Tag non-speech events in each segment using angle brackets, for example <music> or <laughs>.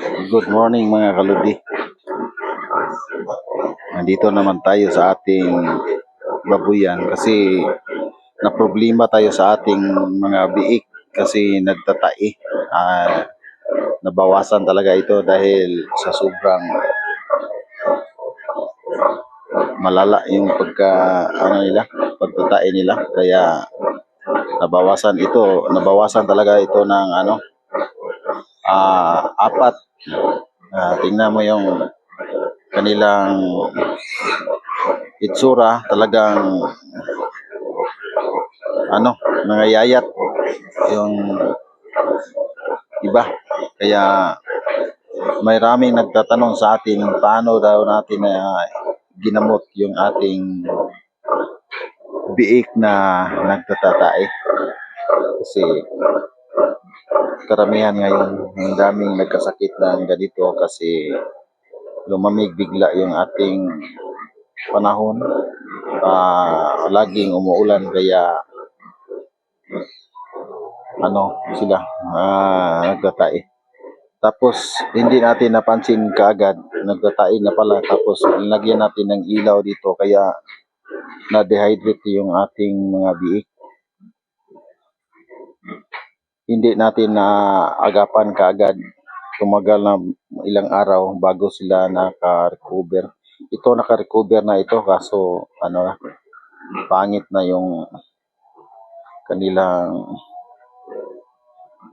Good morning mga kaludi. Nandito naman tayo sa ating babuyan kasi na problema tayo sa ating mga biik kasi nagtatai. Ah, nabawasan talaga ito dahil sa sobrang malala yung pagka ano nila, pagtatai nila kaya nabawasan ito, nabawasan talaga ito ng ano ah apat. Ah, tingnan mo yung kanilang itsura talagang ano, nangayayat yung iba. Kaya may raming nagtatanong sa atin paano daw natin na ginamot yung ating biik na nagtatatae. Kasi karamihan ngayon, ang daming nagkasakit ng ganito kasi lumamig bigla yung ating panahon. Ah, laging umuulan kaya ano sila ah, nagtatae. Tapos hindi natin napansin kaagad nagtatae na pala tapos nilagyan natin ng ilaw dito kaya na-dehydrate yung ating mga biik. Hindi natin na agapan kaagad tumagal na ilang araw bago sila naka-recover. Ito naka-recover na ito kaso ano na pangit na yung kanilang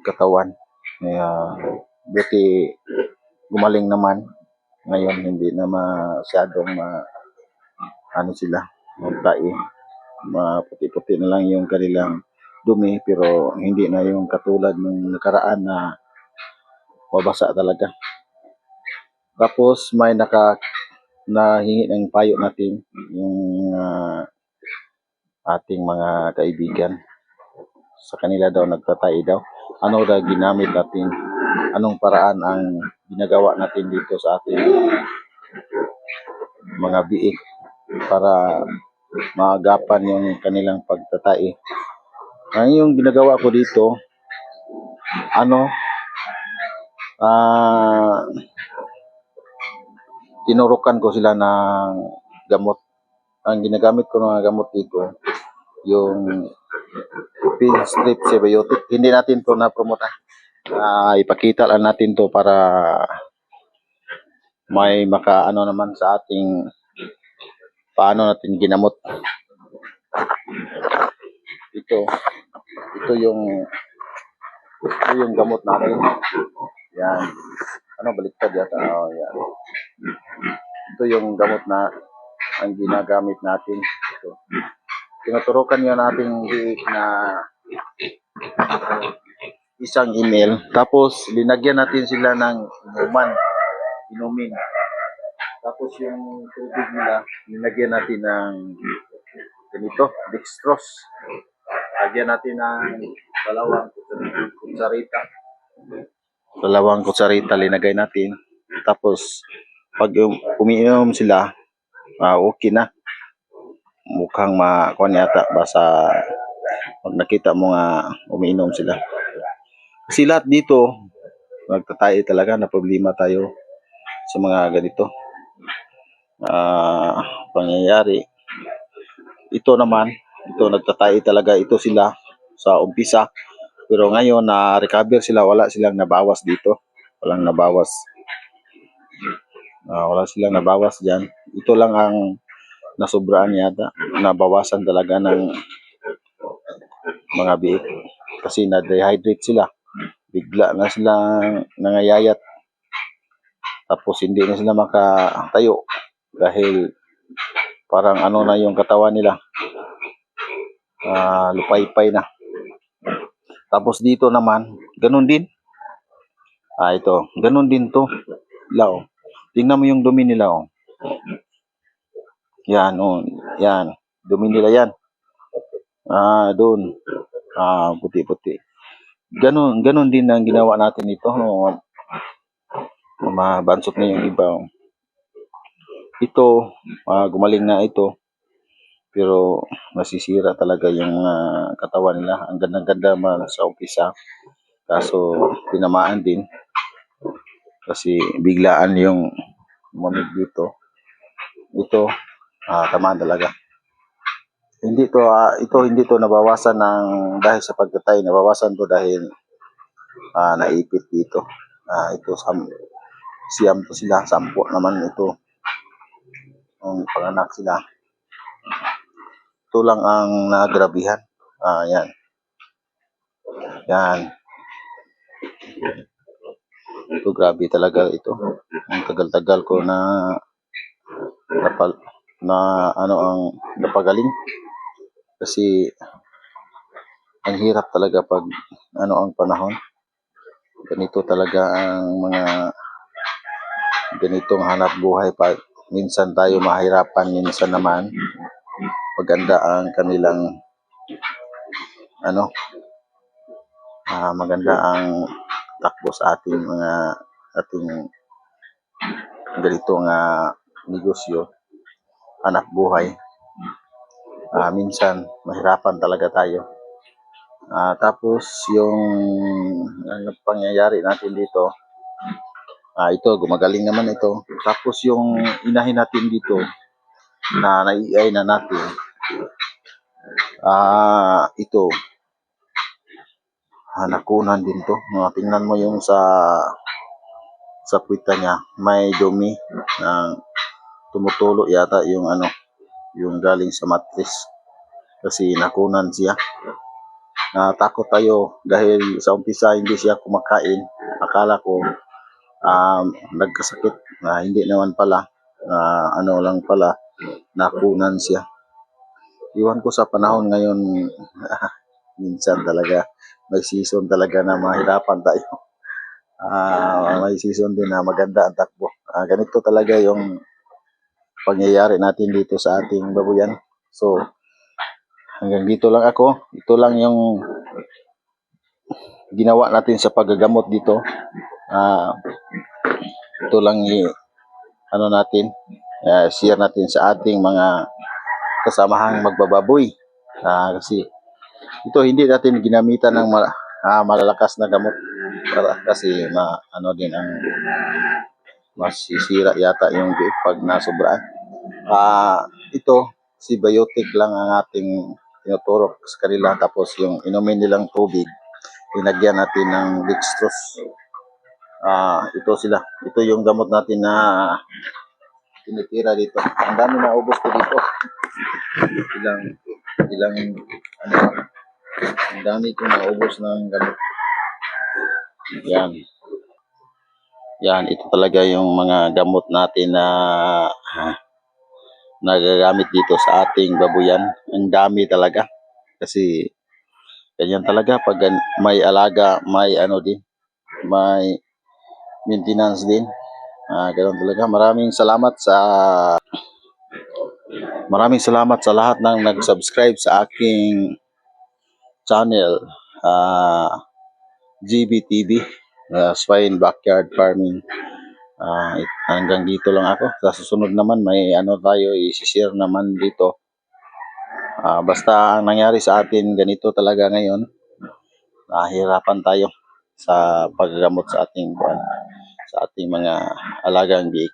katawan. Kaya buti gumaling naman. Ngayon hindi na masyadong ma ano sila magtai. Maputi-puti na lang yung kanilang dumi pero hindi na yung katulad ng nakaraan na mabasa talaga. Tapos may naka nahingi ng payo natin yung ah, ating mga kaibigan sa kanila daw nagtatay daw. Ano daw ginamit natin? Anong paraan ang ginagawa natin dito sa ating mga biik para maagapan yung kanilang pagtatay. Ang yung ginagawa ko dito, ano, ah, tinurukan ko sila ng gamot. Ang ginagamit ko ng gamot dito, yung pill strip symbiotic. Hindi natin to na-promote ah. Ah, ipakita lang natin to para may makaano naman sa ating paano natin ginamot. Ito, ito yung ito yung gamot natin. Yan. Ano, baliktad yata. Oh, yan. Ito yung gamot na ang ginagamit natin. Ito. Tinuturukan nating biik na isang email. Tapos, linagyan natin sila ng inuman. Inumin. Tapos yung tubig nila, linagyan natin ng ganito, dextrose. Lagyan natin ng dalawang kutsarita. Dalawang kutsarita linagay natin. Tapos, pag um- umiinom sila, ah, okay na. Mukhang makuha yata basta pag nakita mo nga umiinom sila. Kasi lahat dito, nagtatay talaga na problema tayo sa mga ganito ah pangyayari. Ito naman, ito nagtatay talaga ito sila sa umpisa. Pero ngayon na recover sila, wala silang nabawas dito. Walang nabawas. Ah, wala silang nabawas diyan. Ito lang ang nasubraan yata. Nabawasan talaga ng mga biik kasi na-dehydrate sila. Bigla na silang nangayayat. Tapos hindi na sila makatayo dahil parang ano na yung katawan nila. Ah, lupay-pay na. Tapos dito naman, ganun din. Ah, ito, ganun din to. Lao. Tingnan mo yung dumi nila, oh. Yan, oh. Yan. Dumi nila yan. Ah, doon. Ah, puti-puti. Ganun, ganun din ang ginawa natin ito. No? Mabansot na yung iba. oh. Ito, ah, gumaling na ito. Pero nasisira talaga yung mga katawan nila. Ang ganda-ganda man sa umpisa. Kaso tinamaan din. Kasi biglaan yung umamig dito. Ito, ah, tamaan talaga. Hindi to, ah, ito hindi to nabawasan ng dahil sa pagkatay, nabawasan to dahil ah, naipit dito. Ah, ito sam siyam to sila, sampo naman ito. Ang panganak sila. Ito lang ang nagrabihan. Ah, yan. Yan. Ito grabe talaga ito. Ang tagal-tagal ko na napal na ano ang napagaling kasi ang hirap talaga pag ano ang panahon. Ganito talaga ang mga ganitong hanap buhay pa minsan tayo mahirapan minsan naman maganda ang kanilang ano ah, maganda ang takbo sa ating mga ating ganitong ah, negosyo hanap buhay. Ah, minsan mahirapan talaga tayo. Ah, tapos yung ano pangyayari natin dito ah, ito gumagaling naman ito. Tapos yung inahin natin dito na nai na natin ah ito. Ah, nakunan din to. Ah, tingnan mo yung sa sa puwita niya. May dumi na tumutulo yata yung ano yung galing sa mattress kasi nakunan siya. Natakot tayo dahil sa umpisa hindi siya kumakain. Akala ko um, nagkasakit. Na hindi naman pala. Ah, ano lang pala nakunan siya iwan ko sa panahon ngayon <laughs> minsan talaga may season talaga na mahirapan tayo. Ah, may season din na maganda ang takbo. Ah, ganito talaga yung pangyayari natin dito sa ating babuyan. So hanggang dito lang ako. Ito lang yung ginawa natin sa paggagamot dito. Ah, ito lang i- ano natin ah, share natin sa ating mga kasamahang magbababoy Ah, kasi ito hindi natin ginamitan ng ma- ah, malalakas na gamot para kasi ma ano din ang masisira yata yung biik pag nasobraan. Ah, ito si biotic lang ang ating tinuturok sa kanila tapos yung inumin nilang tubig linagyan natin ng dextrose. Ah, ito sila. Ito yung gamot natin na tinitira dito. Ang dami na ubos ko dito. Ilang ilang ano ang dami kong naubos ng gamot. Yan. Yan, ito talaga yung mga gamot natin na ah, nagagamit dito sa ating babuyan. Ang dami talaga. Kasi ganyan talaga pag may alaga, may ano din, may maintenance din. Ah, ganun talaga. Maraming salamat sa Maraming salamat sa lahat ng nag-subscribe sa aking channel ah GBTV uh, Swine Backyard Farming. It- hanggang dito lang ako. Sa susunod naman may ano tayo i-share naman dito. Ah, basta ang nangyari sa atin ganito talaga ngayon. Nahihirapan tayo sa paggamot sa ating buwan, sa ating mga alagang biik